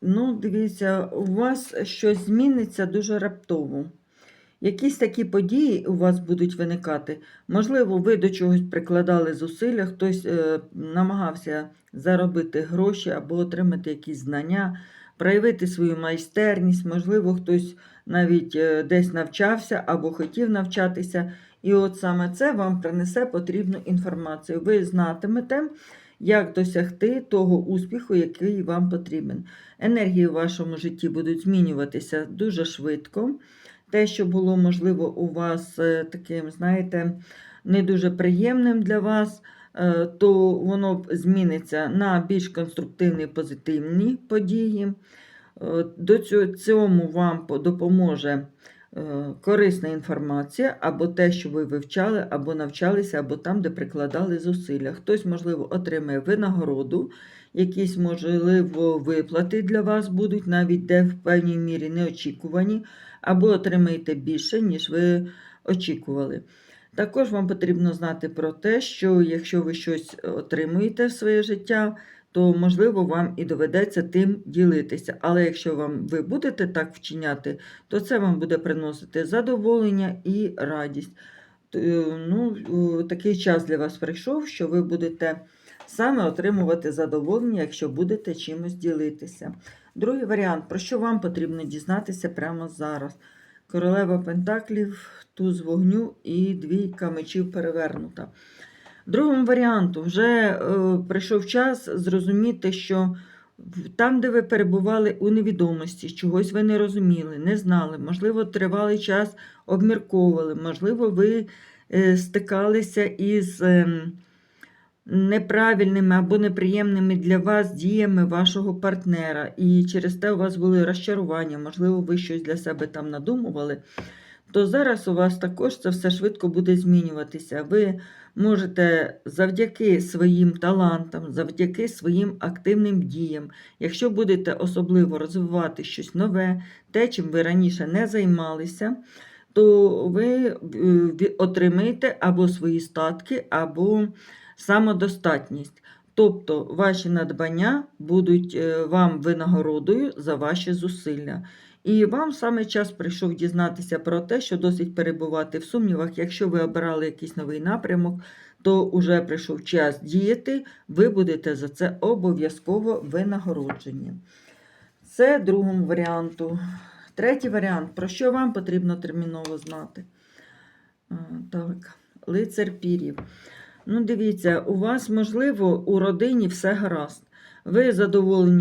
Ну, дивіться, у вас щось зміниться дуже раптово. Якісь такі події у вас будуть виникати. Можливо, ви до чогось прикладали зусилля, хтось е, намагався заробити гроші або отримати якісь знання, проявити свою майстерність, можливо, хтось навіть е, десь навчався або хотів навчатися. І от саме це вам принесе потрібну інформацію. Ви знатимете, як досягти того успіху, який вам потрібен. Енергії в вашому житті будуть змінюватися дуже швидко. Те, що було, можливо, у вас е, таким, знаєте, не дуже приємним для вас, е, то воно зміниться на більш конструктивні позитивні події. Е, До цього вам допоможе корисна інформація, або те, що ви вивчали, або навчалися, або там, де прикладали зусилля. Хтось, можливо, отримає винагороду, якісь, можливо, виплати для вас будуть, навіть де в певній мірі неочікувані, або отримаєте більше, ніж ви очікували. Також вам потрібно знати про те, що якщо ви щось отримуєте в своє життя, то можливо вам і доведеться тим ділитися. Але якщо вам ви будете так вчиняти, то це вам буде приносити задоволення і радість. Е, Ну, такий час для вас прийшов, що ви будете саме отримувати задоволення, якщо будете чимось ділитися. Другий варіант, про що вам потрібно дізнатися прямо зараз. Королева Пентаклів, туз вогню і двійка мечів перевернута. Другому варіанту. Вже е, прийшов час зрозуміти, що там, де ви перебували у невідомості, чогось ви не розуміли, не знали, можливо, тривалий час обмірковували, можливо, ви е, стикалися із ем, неправильними або неприємними для вас діями вашого партнера, і через те у вас були розчарування, можливо, ви щось для себе там надумували, то зараз у вас також це все швидко буде змінюватися. Ви можете завдяки своїм талантам, завдяки своїм активним діям, якщо будете особливо розвивати щось нове, те, чим ви раніше не займалися, то ви е, отримаєте або свої статки, або самодостатність. Тобто ваші надбання будуть е, вам винагородою за ваші зусилля. І вам саме час прийшов дізнатися про те, що досить перебувати в сумнівах. Якщо ви обирали якийсь новий напрямок, то вже прийшов час діяти, ви будете за це обов'язково винагороджені. Це другому варіанту. Третій варіант, про що вам потрібно терміново знати? Так, лицар пірів. Ну, дивіться, у вас, можливо, у родині все гаразд. Ви задоволені